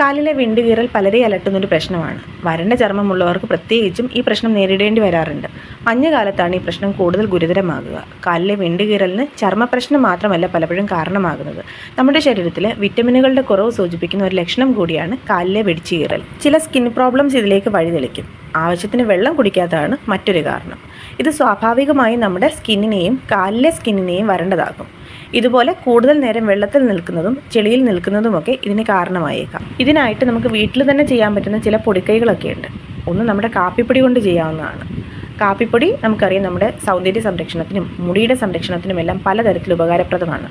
കാലിലെ വിണ്ടുകീറൽ പലരെ അലട്ടുന്നൊരു പ്രശ്നമാണ്. വരണ്ട ചർമ്മമുള്ളവർക്ക് പ്രത്യേകിച്ചും ഈ പ്രശ്നം നേരിടേണ്ടി വരാറുണ്ട്. മഞ്ഞുകാലത്താണ് ഈ പ്രശ്നം കൂടുതൽ ഗുരുതരമാകുക. കാലിലെ വിണ്ടുകീറലിന് ചർമ്മ പ്രശ്നം മാത്രമല്ല പലപ്പോഴും കാരണമാകുന്നത്. നമ്മുടെ ശരീരത്തിലെ വിറ്റമിനുകളുടെ കുറവ് സൂചിപ്പിക്കുന്ന ഒരു ലക്ഷണം കൂടിയാണ് കാലിലെ വെടിച്ചുകീറൽ ചില സ്കിൻ പ്രോബ്ലംസ് ഇതിലേക്ക് വഴിതെളിക്കും. ആവശ്യത്തിന് വെള്ളം കുടിക്കാത്തതാണ് മറ്റൊരു കാരണം. ഇത് സ്വാഭാവികമായും നമ്മുടെ സ്കിന്നിനെയും കാലിലെ സ്കിന്നിനെയും വരണ്ടതാക്കും. ഇതുപോലെ കൂടുതൽ നേരം വെള്ളത്തിൽ നിൽക്കുന്നതും ചെളിയിൽ നിൽക്കുന്നതുമൊക്കെ ഇതിന് കാരണമായേക്കാം. ഇതിനായിട്ട് നമുക്ക് വീട്ടിൽ തന്നെ ചെയ്യാൻ പറ്റുന്ന ചില പൊടിക്കൈകളൊക്കെ ഉണ്ട്. ഒന്ന് നമ്മുടെ കാപ്പിപ്പൊടി കൊണ്ട് ചെയ്യാവുന്നതാണ്. കാപ്പിപ്പൊടി നമുക്കറിയാം നമ്മുടെ സൗന്ദര്യ സംരക്ഷണത്തിനും മുടിയുടെ സംരക്ഷണത്തിനും എല്ലാം പലതരത്തിൽ ഉപകാരപ്രദമാണ്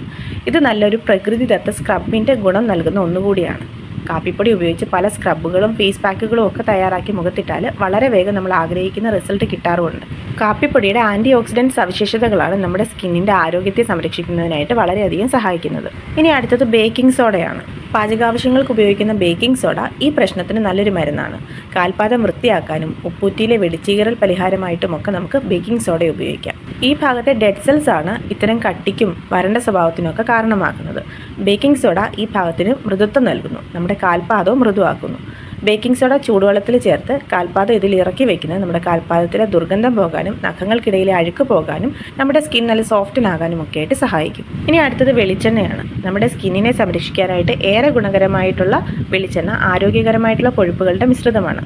ഇത് നല്ലൊരു പ്രകൃതിദത്ത സ്ക്രബിന്റെ ഗുണം നൽകുന്ന ഒന്നുകൂടിയാണ്. കാപ്പിപ്പൊടി ഉപയോഗിച്ച് പല സ്ക്രബുകളും ഫേസ് പാക്കുകളും ഒക്കെ തയ്യാറാക്കി മുഖത്തിട്ടാൽ വളരെ വേഗം നമ്മൾ ആഗ്രഹിക്കുന്ന റിസൾട്ട് കിട്ടാറുമുണ്ട്. കാപ്പിപ്പൊടിയുടെ ആന്റി ഓക്സിഡന്റ് സവിശേഷതകളാണ് നമ്മുടെ സ്കിന്നിന്റെ ആരോഗ്യത്തെ സംരക്ഷിക്കുന്നതിനായിട്ട് വളരെയധികം സഹായിക്കുന്നത്. ഇനി അടുത്തത് ബേക്കിംഗ് സോഡയാണ്. പാചകാവശ്യങ്ങൾക്ക് ഉപയോഗിക്കുന്ന ബേക്കിംഗ് സോഡ ഈ പ്രശ്നത്തിന് നല്ലൊരു മരുന്നാണ്. കാൽപാദം വൃത്തിയാക്കാനും ഉപ്പൂറ്റിയിലെ വെടിച്ചീകരൽ പരിഹാരമായിട്ടുമൊക്കെ നമുക്ക് ബേക്കിംഗ് സോഡ ഉപയോഗിക്കാം. ഈ ഭാഗത്തെ ഡെഡ് സെൽസ് ആണ് ഇത്തരം കട്ടിക്കും വരണ്ട സ്വഭാവത്തിനുമൊക്കെ കാരണമാക്കുന്നത് ബേക്കിംഗ് സോഡ ഈ ഭാഗത്തിന് മൃദുത്വം നൽകുന്നു. നമ്മുടെ കാൽപാദവും മൃദുവാക്കുന്നു. ബേക്കിംഗ് സോഡ ചൂടുവെള്ളത്തിൽ ചേർത്ത് കാൽപാദം ഇതിൽ ഇറക്കി വെക്കുന്നത് നമ്മുടെ കാൽപാദത്തിലെ ദുർഗന്ധം പോകാനും നഖങ്ങൾക്കിടയിലെ അഴുക്ക് പോകാനും നമ്മുടെ സ്കിൻ നല്ല സോഫ്റ്റനാകാനും ഒക്കെ ആയിട്ട് സഹായിക്കും. ഇനി അടുത്തത് വെളിച്ചെണ്ണയാണ്. നമ്മുടെ സ്കിന്നിനെ സംരക്ഷിക്കാനായിട്ട് ഏറെ ഗുണകരമായിട്ടുള്ള വെളിച്ചെണ്ണ ആരോഗ്യകരമായിട്ടുള്ള കൊഴുപ്പുകളുടെ മിശ്രിതമാണ്.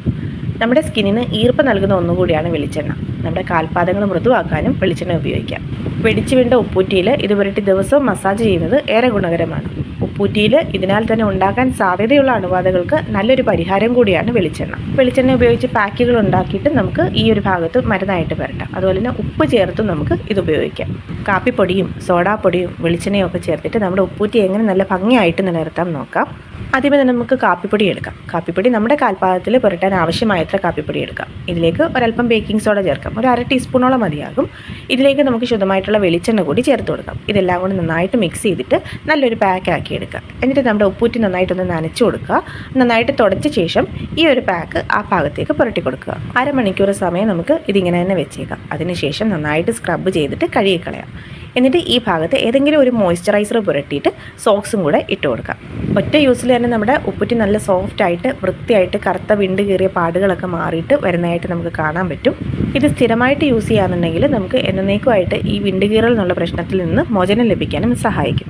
നമ്മുടെ സ്കിന്നിന് ഈർപ്പം നൽകുന്ന ഒന്നുകൂടിയാണ് വെളിച്ചെണ്ണ. നമ്മുടെ കാൽപാദങ്ങൾ മൃദുവാക്കാനും വെളിച്ചെണ്ണ ഉപയോഗിക്കാം. വെടിച്ചു വീണ്ട ഉപ്പൂറ്റിയിൽ ഇത് പുരട്ടി ദിവസവും മസാജ് ചെയ്യുന്നത് ഏറെ ഗുണകരമാണ്. ഉപ്പൂറ്റിയിൽ ഇതിനാൽ തന്നെ ഉണ്ടാക്കാൻ സാധ്യതയുള്ള അണുബാധകൾക്ക് നല്ലൊരു പരിഹാരം കൂടിയാണ് വെളിച്ചെണ്ണ. വെളിച്ചെണ്ണ ഉപയോഗിച്ച് പാക്കുകൾ ഉണ്ടാക്കിയിട്ട് നമുക്ക് ഈ ഒരു ഭാഗത്ത് മരുന്നായിട്ട് പുരട്ടാം. അതുപോലെ തന്നെ ഉപ്പ് ചേർത്തും നമുക്ക് ഇത് ഉപയോഗിക്കാം. കാപ്പിപ്പൊടിയും സോഡാപ്പൊടിയും വെളിച്ചെണ്ണയും ഒക്കെ ചേർത്തിട്ട് നമ്മുടെ ഉപ്പൂറ്റി എങ്ങനെ നല്ല ഭംഗിയായിട്ട് നിലനിർത്താം നോക്കാം. ആദ്യമേ തന്നെ നമുക്ക് കാപ്പിപ്പൊടി എടുക്കാം. കാപ്പിപ്പൊടി നമ്മുടെ കാൽപാദത്തിൽ പുരട്ടാൻ ആവശ്യമായത്ര കാപ്പിപ്പൊടി എടുക്കാം. ഇതിലേക്ക് ഒരല്പം ബേക്കിംഗ് സോഡ ചേർക്കാം. ഒരു അര ടീസ്പൂണോളം മതിയാകും. ഇതിലേക്ക് നമുക്ക് ശുദ്ധമായിട്ടുള്ള വെളിച്ചെണ്ണ കൂടി ചേർത്ത് കൊടുക്കാം. ഇതെല്ലാം കൂടി നന്നായിട്ട് മിക്സ് ചെയ്തിട്ട് നല്ലൊരു പാക്ക് ആക്കി എടുക്കാം. എന്നിട്ട് നമ്മുടെ ഉപ്പൂറ്റി നന്നായിട്ടൊന്ന് നനച്ചു കൊടുക്കുക. നന്നായിട്ട് തുടച്ച ശേഷം ഈ ഒരു പാക്ക് ആ ഭാഗത്തേക്ക് പുരട്ടി കൊടുക്കുക. അരമണിക്കൂർ സമയം നമുക്ക് ഇതിങ്ങനെ തന്നെ വെച്ചേക്കാം. അതിനുശേഷം നന്നായിട്ട് സ്ക്രബ് ചെയ്തിട്ട് കഴുകിക്കളയാം. എന്നിട്ട് ഈ ഭാഗത്ത് ഏതെങ്കിലും ഒരു മോയ്സ്ചറൈസർ പുരട്ടിയിട്ട് സോക്സും കൂടെ ഇട്ട് കൊടുക്കാം. ഒറ്റ യൂസിൽ തന്നെ നമ്മുടെ ഉപ്പുറ്റി നല്ല സോഫ്റ്റ് ആയിട്ട് വൃത്തിയായിട്ട് കറുത്ത വിണ്ട് കീറിയ പാടുകളൊക്കെ മാറിയിട്ട് വരുന്നതായിട്ട് നമുക്ക് കാണാൻ പറ്റും. ഇത് സ്ഥിരമായിട്ട് യൂസ് ചെയ്യാന്നുണ്ടെങ്കിൽ നമുക്ക് എന്നേക്കുമായിട്ട് ഈ വിണ്ട് കീറൽ എന്നുള്ള പ്രശ്നത്തിൽ നിന്ന് മോചനം ലഭിക്കാനും സഹായിക്കും.